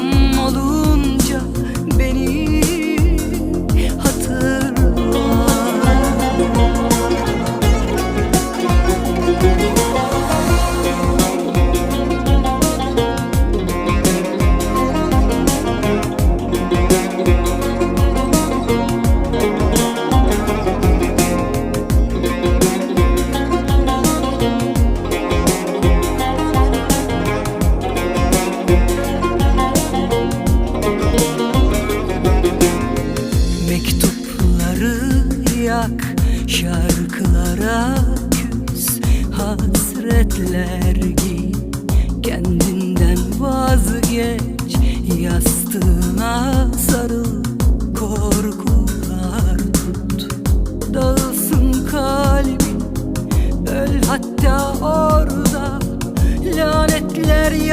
Akşam olunca yak Şarkılara küs Hasretler giy. Kendinden vazgeç Yastığına sarıl Korkular tut. Dağılsın kalbin Öl hatta orada Lanetler ya